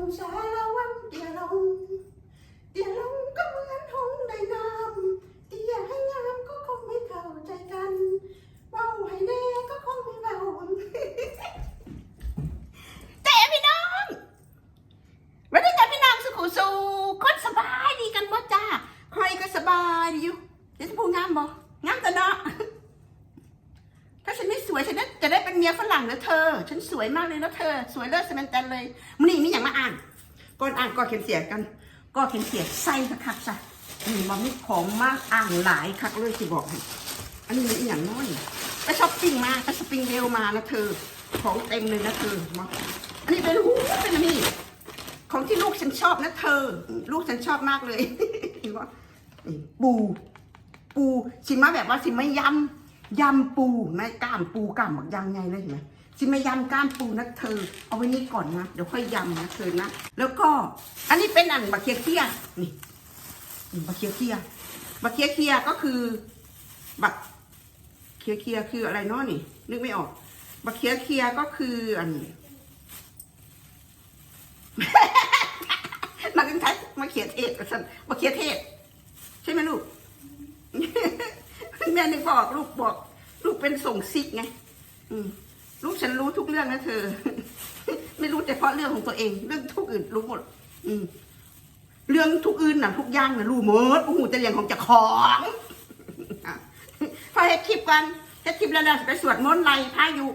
งสารวัตรเตี้ยลงเตี้ยลงก็เหมือนหงส์ในน้ำเตี้ยให้งามก็คงไม่เข้าใจกันเว้าให้แน่ก็คงไม่เว้า แต่พี่น้องวันนี้จ้าพี่น้องสุขุสูคนสบายดีกันบ่จ้าใครก็สบายดีอยู่เดี๋ยวจะพูดงามบ่งามแต่เนาะ ถ้าฉันไม่สวยฉันน่าจะได้เป็นเมียฝรั่งนะเธอ ฉันสวยมากเลยนะเธอ สวยเลิศสแมนแตนเลยมันนี่มีอย่างมาอ่าน ก่อนอ่านก็เขียนเสียกันก็เขียนเสียใส่คักๆซะอืมมันมีของมากอ่านหลายคักเลยสิบอกให้อันนี้มันอย่างน้อยไปช้อปปิ้งมาไปสปริงเดลมานะเธอ ของเต็มเลยนะเธอมาอันนี้เป็นหูเป็นอันนี้ของที่ลูกฉันชอบนะเธอ ลูกฉันชอบมากเลยเห็นปะนี่ปู ปูชิมมาแบบว่าชิมไม่ยำยำปูไม่กล้ามปูกล้ามหมกยำไงเลยเห็นไหม ชิมไม่ยำก้ามปูนะเธอ เอาไว้นี่ก่อนนะ เดี๋ยวค่อยยำนะเธอนะ แล้วก็ อันนี้เป็นอันบะเคียเคียนี่นี่บเคียเคียบะเคียเคียก็คือบักเคียเคียคืออะไรเนาะนี่ นึกไม่ออกบะเคียเคียก็คืออันมากันทัดมาเขียเทศสันมาเขียเทศ ใช่ไหมลูกแม่นึกบอกลูกบอก ลูกเป็นส่งซิกไง อืม ลูกฉันรู้ทุกเรื่องนะเธอ ไม่รู้แต่เพราะเรื่องของตัวเอง เรื่องทุกอื่นรู้หมด อืมเรื่องทุกอื่นน่ะทุกอย่างน่ะรู้หมดโอ้โหแต่เรื่องของเจ้าของพอเฮ็ดคลิปกันเฮ็ดคลิปแล้วเราจะไปสวดมนต์ไล่พายุ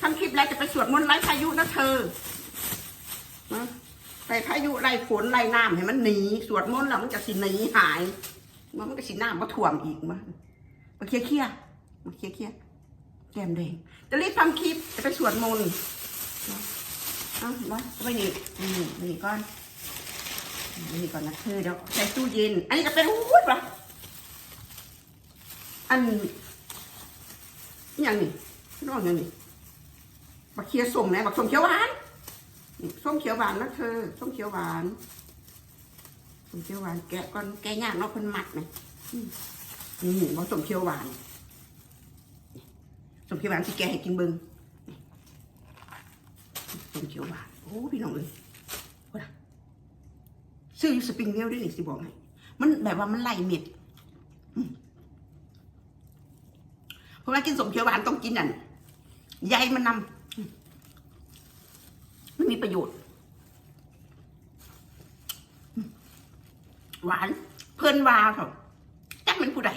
ทำคลิปแล้วจะไปสวดมนต์ไล่พายุนะเธอนะไปพายุไล่ฝนไล่น้ำให้มันหนีสวดมนต์แล้วมันจะสิหนีหายมันก็สิน้ำมาท่วมอีกมามาเคลียร์เคลียร์มาเคลียร์เคลียร์ แก้มแดงจะรีบทำคลิปจะไปสวดมนต์นะเอามาไปนี่นี่นี่ก่อนนี่ก่อนนะเธอเดี๋ยวใส่ตู้เย็น อันนี้จะเป็นวุ้ดปะอันอย่างนี้นอกอย่างนี้บักเคียส้มนะบักส้มเขียวหวานนี่ส้มเขียวหวานนะเธอส้มเขียวหวานส้มเขียวหวานแกะก่อนแกะยากเนาะเพิ่นหมักไหมนี่บอกส้มเขียวหวาน สมเขียวหวานที่แกให้กินเบิงสมเขียวหวานโอ้พี่น้องเอ้ยว่ะซื้ออยู่สปริงเวลด้วยนี่สิบอกให้มันแบบว่ามันไหลเม็ดเพราะว่ากินสมเขียวหวานต้องกินนั่นใยมันนำมันมีประโยชน์ หวาน เพิ่นวาเถอะจักเป็นผู้ใด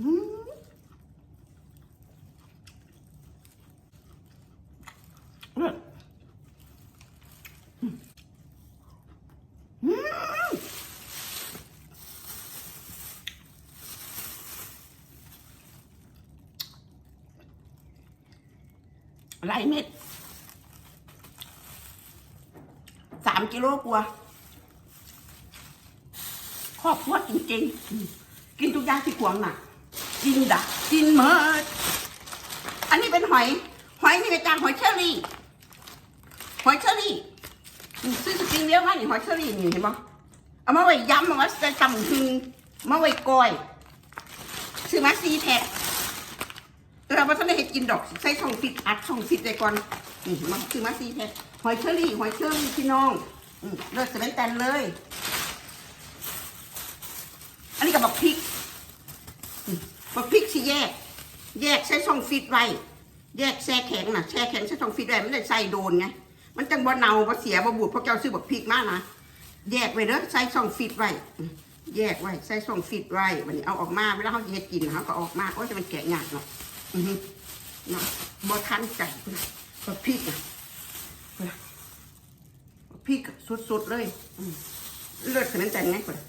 อืม อืมเลิศอืมอืมหลายเม็ดสามกิโลกว่าครอบครัวจริงๆ กินทุกอย่างที่ขวางหนักกินดักกินเมิด อันนี้เป็นหอย หอยนี่เป็นจางหอยเชอรี่ หอยเชอรี่ซื้อสปริงเลี้ยวมาหนี่หอยเชอรี่นี่เห็นปะเอามาไว้ยำเอามาใส่ตำฮึงมาไว้ก้อยซื้อมาซีแท็กแต่เราไม่ต้องได้เห็ดกินดอกใส่ช่องฟิตอัดช่องฟิตไปก่อนนี่มาซื้อมาซีแท็กหอยเชอรี่หอยเชอรี่พี่น้องเลิศสเปนแตนเลย อันนี้กับบักพริกบักพริกสิแยก แยกใส่ช่องฟิตไว้แยกแช่แข็งนะแช่แข็งใส่ช่องฟิตไว้ไม่ได้ใส่โดนไง มันจังบ่เน่าบ่เสียบ่บูดเพราะเจ้าซื้อบักพริกมานะแยกไว้เด้อใส่ช่องฟิตไว้แยกไว้ใส่ช่องฟิตไว้วันนี้เอาออกมาเวลาเขาเฮ็ดกินเขาก็ออกมาโอ้ยจะมันแกะยากเนาะอือเนาะบ่ทันใจบักพริกนะพุ่นน่ะพริกสดๆเลยเลือดขนาดไงพุ่นน่ะ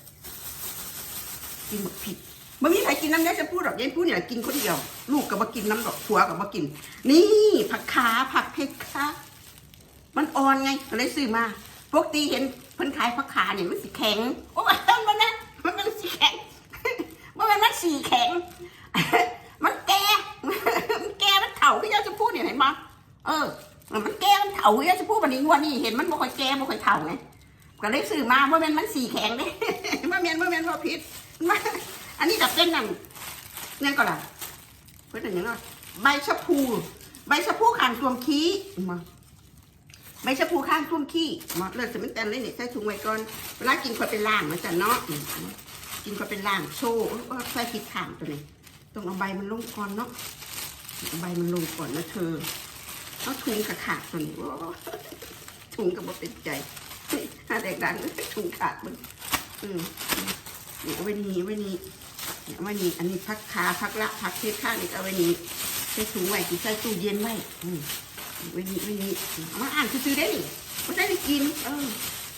กินบักพริกมันมีใครกินน้ำได้จะพูดหรอกยายพูดเนี่ยกินคนเดียว ลูกก็บ่กินน้ำดอกผัวก็บ่กิน นี่ผักขาผักเพชรค่ะ มันอ่อนไงก็เลยซื้อมาปกติเห็นเพิ่นขายผักขาเนี่ยมันสีแข็งโอ้ยมันนะมันเป็นสีแข็งมันเป็นมันสีแข็ง มันแก่มันแก่มันเถาที่ยาจะพูดเนี่ยเห็นปะเออมันแก่มันเถาที่ยาจะพูดวันนี้งวันนี้เห็นมันบ่ค่อยแก่บ่ค่อยเถาไงก็เลยซื้อมาว่ามันมันสีแข็งเด้ว่าแมนว่าแมนว่าพิษมันอันนี้จะเป็นนั่นนั่นก็ล่ะเพื่อนอย่างนั้นใบชะพู ใบชะพูขันตวมขี้มา ใบชะพูข้างทุ่มขี้หมอเลือดสมินแตนเลยนี่ใส่ถุงไว้ก่อนเวลากินคนเป็นล่างมันจะเนาะกินคนเป็นล่างโชว์ใส่ผิดทางตัวนี้ต้องเอาใบมันลงก่อนเนาะเอาใบมันลงก่อนนะเธอเอาถุงกระขาดตัวนี้ถุงกับบ่เป็นใจถ้าแดกดังถุงขาดมันอืมนี่เอาไว้นี่เอาไว้นี่เนี่ยเอาไว้นี่อันนี้พักขาพักละพักเทศข้างนี่ก็เอาไว้นี่ใส่ถุงไว้ที่ใส่ตู้เย็นไว้อืม ว้นี่ไว้นี่เอามาอ่านซื้อได้นี่ไม่ได้กิน เออ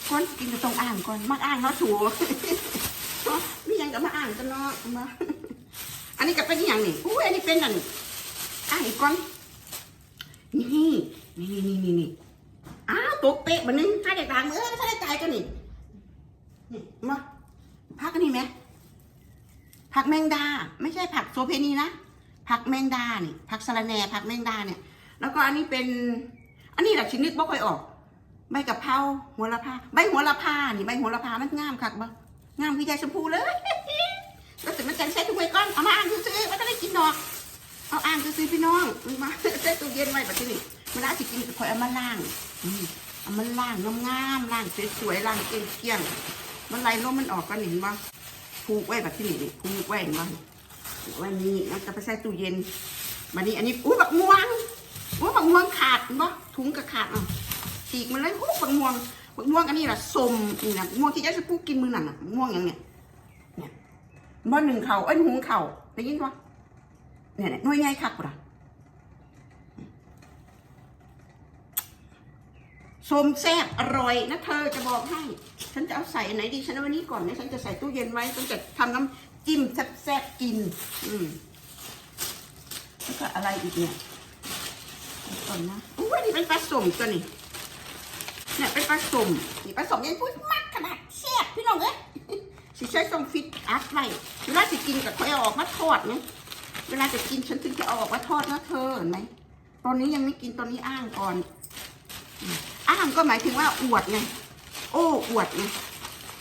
ก่อนกินก็ต้องอ่านก่อนมักอ่านเนาะชัวมีหยังก็มาอ่านกันเนาะมาอันนี้ก็เป็นอย่างนี่อุ้ยอันนี้เป็นอันอ่านอีกก่อนนี่นี่นี่นี่นี่อ้าวตัวเป๊ะเหมือนนึงถ้าเด็กดังเออถ้าได้ใจกันนี่นี่มาพักอันนี้ไหมผักแมงดา ไม่ใช่ผักโซเพนีนะผักแมงดานี่ผักสะระแหน่ผักแมงดาเนี่ย แล้วก็อันนี้เป็น อันนี้แหละชนิดบ่ค่อยออก ใบกะเพราหัวละพาใบหัวละพานี่ใบหัวละพามันงามคักบ่งามคือยายชมพูเลยแล้วแต่มันจังใส่ถุงไว้ก่อนเอามาอ่านซื้อๆมันก็ได้กินดอก เอาอ่านซื้อๆพี่น้องมาใส่ตู้เย็นไว้แบบนี้เวลาสิกินก็คอยเอามาล้างเอามาล้างงามๆล้างสวยๆล้างเกลี้ยงๆมันไหลลมมันออกก็เห็นบ่ผูกไว้แบบที่นี่ผูกไว้เห็นบ่ว้นี่แล้วจะไปใส่ตู้เย็นมานี่อันนี้อู้บักม่วง ว่าบักม่วงขาดบ่ถุงก็ขาดอะฉีกมันเลยโอ้บักม่วงบักม่วงอันนี้ล่ะสมนี่นะม่วงที่ยายจะพูดกินมือหนั่นน่ะม่วงอย่างเนี้ยเนี่ยบ่หนึ่งเข่าเอ้ยหุงเข่าได้ยินปะเนี่ยเนี่ยน่วยใหญ่คักปะสมแซ่บอร่อยนะเธอจะบอกให้ ฉันจะเอาใส่อันไหนดีฉันเอาวันนี้ก่อนเนี่ยฉันจะใส่ตู้เย็นไว้ฉันจะทำน้ำจิ้มแซ่บๆกิน อืมแล้วก็อะไรอีกเนี่ย ก่อนนะอุ้ยนี่เป็นปลาสมตัวนี่เนี่ยเป็นปลาสมนี่ปลาสมยังพูดมากขนาดแซ่บพี่น้องเอ้ยสิใช้ทรงฟิตอัพไว้เวลาจะกินกับคอยเอาออกมาทอดเนี่ยเวลาจะกินฉันถึงจะเอาออกมาทอดนะเธอเห็นไหมตอนนี้ยังไม่กินตอนนี้อ้างก่อน อ้างก็หมายถึงว่าอวดไงโอ้อวดไง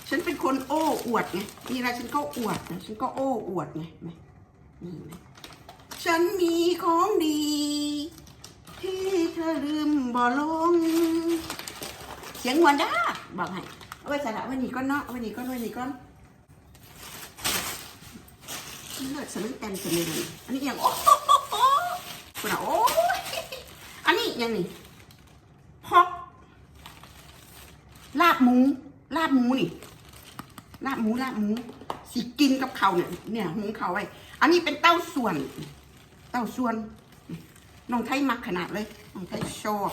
ฉันเป็นคนโอ้อวดไงมีอะไรฉันก็อวดนะฉันก็โอ้อวดไงนไหมนี่ไหมฉันมีของดี ที่เธอลืมบ่ลง เสียงหวนด้าบอกให้เอาไว้ใส่ละไว้นี่ก้อนเนาะเอาไว้นี่ก้อนไว้นี่ก้อนเลือดสมิงแตนสมิงอันนี้อย่างโอ้โหคุณอะโอ้ยอันนี้อย่างนี้พอกลาบหมู ลาบหมูนี่ ลาบหมูลาบหมูสิกินกับเขาเนี่ยเนี่ยหุงเขาไว้ อันนี้เป็นเต้าส่วน เต้าส่วน น้องไทยมักขนาดเลยน้องไทยชอบ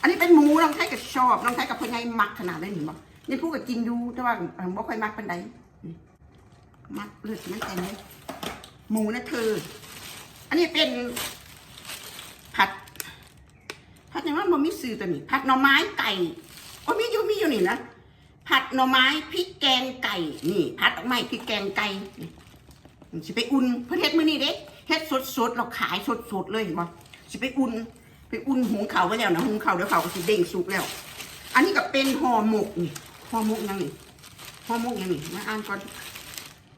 อันนี้เป็นหมูน้องไทยก็ชอบน้องไทยกับพ่อใหญ่มักขนาดเลยเห็นบ่นี่พูดกับกินดูแต่ว่าเอ่อบ่ค่อยมักเป็นใดมักเลือดมันแต่เลยหมูนะเธอ อันนี้เป็นผัด ผัดอย่างว่ามันมีซื้อตัวนี้ ผัดหน่อไม้ไก่โอ้มีอยู่มีอยู่นี่นะผัดหน่อไม้พริกแกงไก่นี่ผัดดอกไม้พริกแกงไก่นี่มันสิไปอุ่นเพื่อเฮ็ดมื้อนี้เด้เฮ็ดสดๆเราขายสดๆเลยเห็นบ่ สิไปอุ่น ไปอุ่นหุงข้าวไว้แล้วนะหุงข้าวเดี๋ยวข้าวก็สิเด้งสุกแล้ว อันนี้ก็เป็นห่อหมกนี่ห่อหมกยังนี่ห่อหมกยังนี่มาอ่านก่อน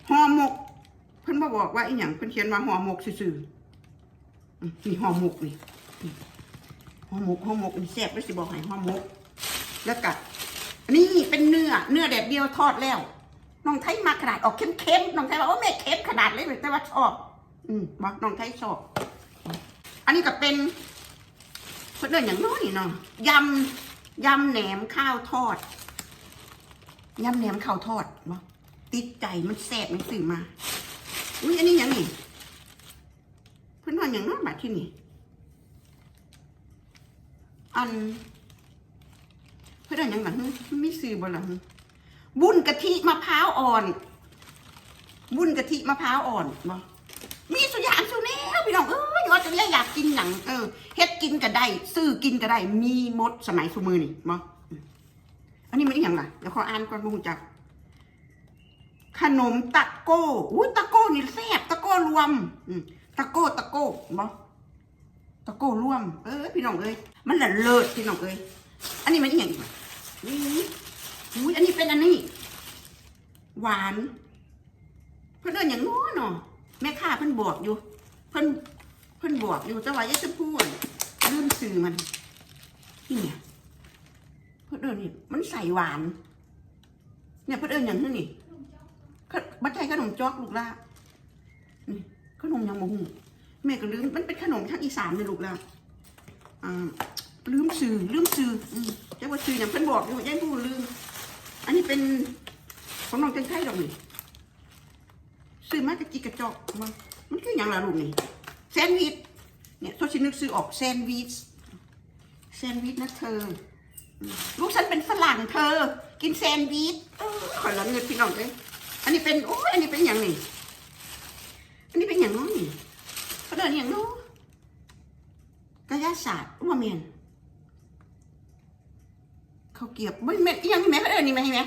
ห่อหมก เพิ่นมาบอกว่าอีหยังเพิ่นเขียนว่าห่อหมกซื่อๆมนี่ห่อหมกนี่ห่อหมกห่อหมกนี่แซ่บเลยสิบอกให้ห่อหมก แล้วก็อันนี้เป็นเนื้อเนื้อแดดเดียวทอดแล้วน้องไทยมาขนาดออกเค็มๆน้องไทยบอกว่าแม่เค็มขนาดเลยแต่ว่าชอบ อืมบอกน้องไทยชอบ อันนี้ก็เป็นเพื่อนอย่างน้อยเนาะยำยำแหนมข้าวทอดยำแหนมข้าวทอดเนาะติดใจมันแซ่บมันสื่อมา อุ้ยอันนี้อย่างนี้เพื่อนว่าอย่างน้อยบัดที่นี่อัน เพื่อนว่าอย่างไรไม่ซื้อบ่ล่ะบุญกะทิมะพร้าวอ่อนบุญกะทิมะพร้าวอ่อนบ่มีสุยางสุแนวพี่น้องเอ้ จะเรียกอยากกินหนังเออเฮ็ดกินก็ได้ซื้อกินก็ได้มีมดสมัยสมือนี่มั้อันนี้มันอหย่างไรเดี๋ยวขออ่านก่อนบุงจักขนมตะโก้อุ้ยตะโก้นี่แซ่บตะโก้รวมอืมตะโก้ตะโก้บ่ตะโก้รวม เออพี่น้องเอ้ยมันละเลิศพี่น้องเอ้ยอันนี้มันอย่างไรอุ้ยอุ้ยอันนี้เป็นอันนี้ หวาน เพื่อนเอิ้นอย่างง้อเนาะแม่ค้าเพิ่นบอกอยู่ เพิ่น เพิ่นบอกอยู่แต่ว่ายาจะพูดลืมสื่อมันนี่เนี่ยเอิญนี่มันใส่หวาน เนี่ยเพื่นเอิญอย่างนี้นี่ขนบัตรใจขนมจอกลูกละนี่ขนมยังมหูแม่ก็ลืมมันเป็นขนมทางอีสานเลยลูกละอ่าลืมซื้อลืมซื้ออืมแต่ว่าซื้ออย่างเพิ่นบอกอยู่ยังพูดลืมอันนี้เป็นของน้องเจนไทยดอกนี่ซื้อมาจากจิกกระจอกมามันคืออย่างไรลูกนี่ แซนด์วิชเนี่ยโทชินึกซื้อออกแซนด์วิชแซนด์วิชนะเธอ ลูกฉันเป็นฝรั่งเธอ กินแซนด์วิชเออขอละเงินพี่น้องเลยอันนี้เป็นโอ้ยอันนี้เป็นอย่างนี่อันนี้เป็นอย่างน้อยนี่เขาเดินอย่างน้อยกายศาสตร์ว่าเมียนเขาเกียบไม่แม่ยังนี่แม่เขาเดินนี่ไหมนี่ไหม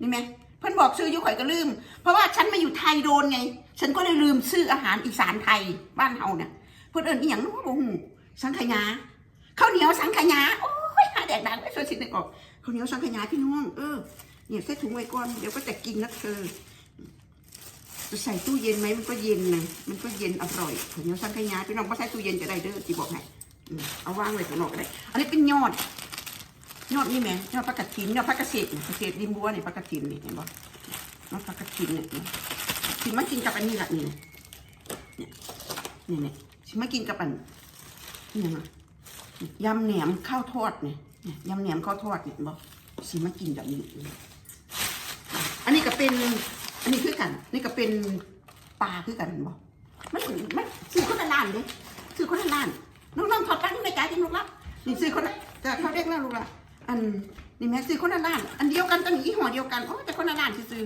นี่ไหมเพิ่นบอกซื้ออยุข่อยก็ลืม เพราะว่าฉันมาอยู่ไทยโดนไง ฉันก็เลยลืมซื้ออาหารอีสานไทยบ้านเฮาเนี่ยเพิ่นเอินอีหยังน้อยบ่ฮู้สังขยาข้าวเหนียวสังขยาโอ้ยหาแดกดังไม่ช่วยสินึกออกข้าวเหนียวสังขยาพี่น้องเออเนี่ยใส่ถุงไว้ก่อนเดี๋ยวก็จะกินนะเธอจะใส่ตู้เย็นไหมมันก็เย็นนะมันก็เย็นอร่อยข้าวเหนียวสังขยาพี่น้องก็ใส่ตู้เย็นจะได้เด้อจีบอกให้เอาวางไว้ข้างนอกก็ได้อันนี้เป็นยอด ยอดนี่แม่ยอดผักกาดถินยอดผักกาดเศษเกษตรริมบัวนี่ผักกาดถินนี่เห็นบ่ยอดผักกาดถินเนี่ยสิมากินกับอันนี้ละนี่เนี่ยเนี่ยเนี่ยสิมากินกับอันนี่ยังไงยำแหนมข้าวทอดเนี่ยเนี่ยยำแหนมข้าวทอดเนี่ยเห็นบ่สิมากินแบบนี้อันนี้ก็เป็นอันนี้คือกัน นี่ก็เป็นปลาคือกันบอกมันมันซื้อคนละล้านเด้ซื้อคนละล้านน้องๆถอดกันในใจที่ลูกละนี่ซื้อคนละจะเขาเรียกแล้วลูกละ อันนี่แม่ซื้อคนละล้านอันเดียวกันตั้งยี่ห้อเดียวกันโอ้แต่คนละล้านซื้อ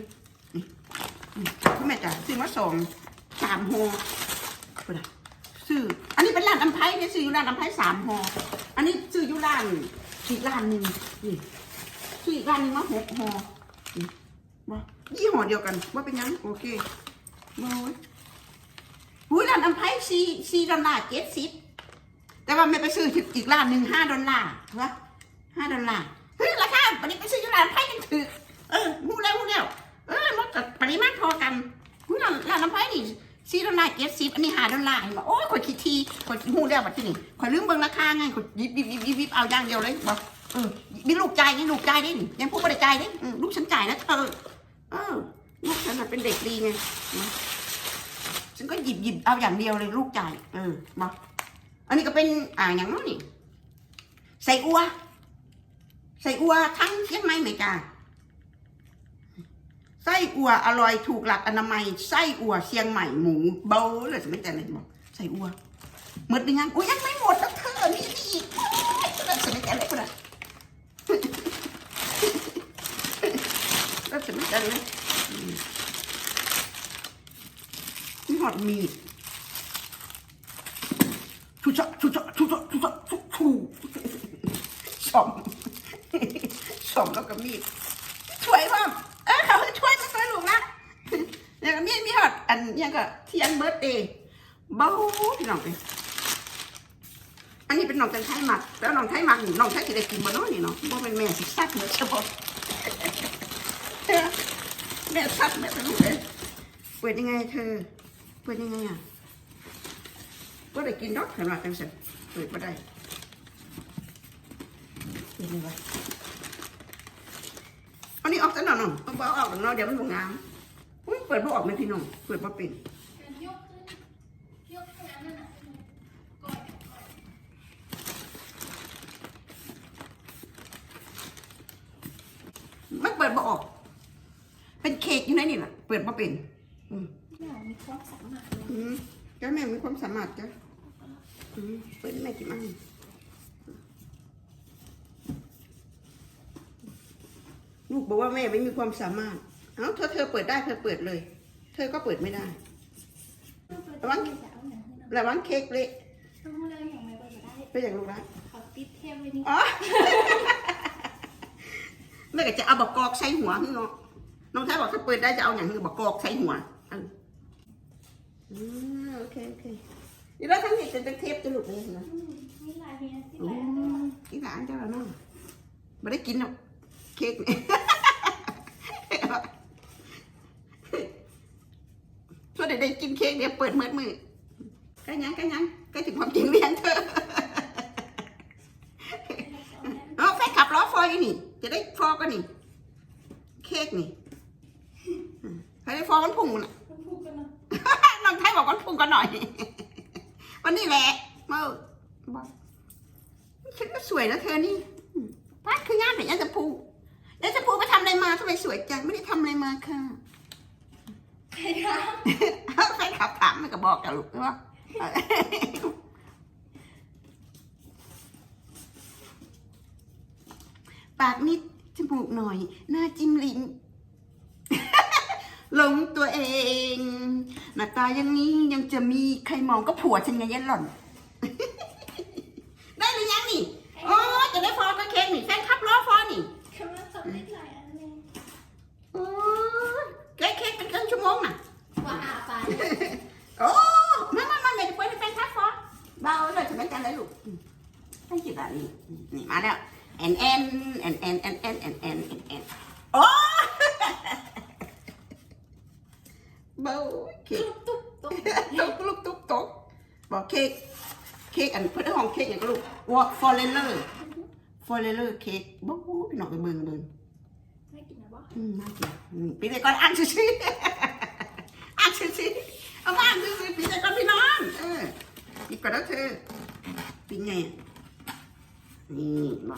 นี่นี่คุณแม่จ๋าซื้อมาสองสามห่อคุณอะซื้ออันนี้เป็นร้านอัมไพเนี่ยซื้ออยู่ร้านอัมไพสามห่ออันนี้ซื้ออยู่ร้านอีกร้านหนึ่งนี่ซื้ออีกร้านนึงมาหกห่อบ่ยี่ห้อเดียวกันว่าเป็นยังโอเคโอ้ยหูยร้านอัมไพซีซีดอลลาร์เจ็ดสิบแต่ว่าไม่ไปซื้ออีกร้านหนึ่งห้าดอลลาร์วะ ห้าดอลลาร์เฮ้ยราคาวันนี้ไปซื้ออยู่ร้านไพกันถือเออหูแล้วหูแล้วเออมันกับปริมาณพอกันหูร้านร้านอัมไพ่นี่ซีดอลลาร์เจ็ดสิบอันนี้ห้าดอลลาร์เห็นบ่โอ้ยข่อยคิดทีข่อยหูแล้วบัดที่นี่ข่อยลืมเบิ่งราคาไงข่อยยิบยิบยิบยิบยิบเอาอย่างเดียวเลยบอกเออมีลูกจ่ายนี่ลูกจ่ายนี่ยังพูดไม่ได้จ่ายนี่อืมลูกฉันจ่ายนะเธอเออลูกฉันน่ะเป็นเด็กดีไงฉันก็หยิบหยิบเอาอย่างเดียวเลยลูกจ่ายเออมาอันนี้ก็เป็นอ่าอย่างนั้นนี่ใส่อัว ใส่อัวทั้งเชียงใหม่ไหมจ้าไส้อัวอร่อยถูกหลักอนามัยไส้อัวเชียงใหม่หมูเบาเลยสมัยแต่ไหนบอกใส่อัวหมดหรือยังอุ้ยยังไม่หมดแล้วเธอมีอีกโอ้ยสมัยแต่ไหนกูนะแล้วสมัยแต่ไหนนี่หอดมีดชุชะชุชะชุชะชุชะชุชูสอมสอ มีดช่วยพ่อมเออเขาช่วยมาช่วยลูกนะแล้วก็มีมีหอดอันยังก็เทียนเบิร์ดเดย์เบ้าพี่น้องเออันนี้เป็นน้องจันไทยหมักแล้วน้องไทยหมักนี่น้องไทยจะได้กินบ่เน้อนี่เนาะบ่เป็นแม่สิซัดเหมือนเฉพาะแม่ซัดแม่เป็นลูกเอ้เปิดยังไงเธอ เปิดยังไงอะก็ได้กินดอกขนาดจังสันเปิดมาได้เปิดเลยวะอั นนี้ออกซะหน่อยหน่อยเอาเบาออกหน่อยเดี๋ยวมันบ่งามอุ๊ยเปิดบ่ออกไหมพี่น้องเปิดบ่เป็นการยกขึ้นยกขึ้นอันนั้นน่ะก่อนมันเปิดบ่ออก เป็นเค้กอยู่ในนี่แหละเปิดบ่เป็นอืมมีความสามารถอืมจ้าแม่มีความสามารถจ้ะอืมเปิดแม่กี่มั่ง ลูกบอกว่าแม่ไม่มีความสามารถ เอ้าเธอเธอเปิดได้เธอเปิดเลย เธอก็เปิดไม่ได้ ระวังจะเอาหนังขึ้นระวังเค้กเละต้องเลยอย่างไรก็จะได้ไปอย่างลูกนะขอติดเทมไว้นี่อ๋อแม่ก็จะเอาบักกอกใส่หัวให้เนาะน้องท้ายบอกถ้าเปิดได้จะเอาอย่างคือบักกอกใส่หัวเอออืมโอเคโอเคนี่แล้วทั้งนี้จะเป็นเทปจะหลุดเลยนะอืมนี่ลายเมียที่โอ้ลายอันนี้อีหลานเจ้าแล้วเนาะไม่ได้กินหรอกเค้กนี่ช่วย เด็กๆกินเค้กเดี๋ยวเปิดเมื่อมือกล้ยังกล้ยังกล้ถึงความจริงเรียนเธอเอาแฟนขับล้อฟออยนี่ จะได้ฟอก็นี่ เค้กนี่ใครได้ฟอกันพุ่งน่ะนพูดกันนะน้องไทยบอกกันพุ่งกันหน่อย วันนี้แหละเมื่อบอกฉันก็สวยนะเธอนี่อืมป้าคืองานแต่ยาจะพูยาจะพูไปทำอะไรมาทำไมสวยจังไม่ได้ทำอะไรมาค่ะ ใครคะแฟนขับถามมันก็บอกกับลูกว่าปากนิดจมูกหน่อย หน้าจิ้มลิ้นหลงตัวเอง หน้าตาอย่างนี้ยังจะมีใครมองก็ผัวฉันไงยันหล่อน ได้หรือยังนี่โอ้จะได้ฟอก็เค้กนี่แฟนขับล้อฟอนี่ กำลังทำได้หลายอันเลย โอ้ยเค้กเค้กเป็นครึ่งชั่วโมงน่ะ ว่าอาไป โอ้มามามาเดี๋ยวไปแฟนคับฟอเบาเลยจะไม่กันเลยลูก ให้กี่บาทนี่นี่มาแล้วแอนแอนแอนแอนแอนแอนแอนแอนแอนแอนโอ้เบาเค้กตุ๊บตุ๊บตุ๊กลูกตุ๊กตุ๊กบอกเค้กเค้กอันเพื่อนห้องเค้กอย่างลูกว่าฟอร์เรลเลอร์ฟอร์เรลเลอร์เค้กบ๊อบพี่น้องไปเบิ่งเบิ่งไม่กินนะวะอืมน่ากินอืมปีเด็กก่อนอ่านชื่อๆอ่านชื่อๆเอามาอ่านชื่อๆปีเด็กก่อนพี่น้องเออปีก่อนแล้วเธอปีไง 你嘛。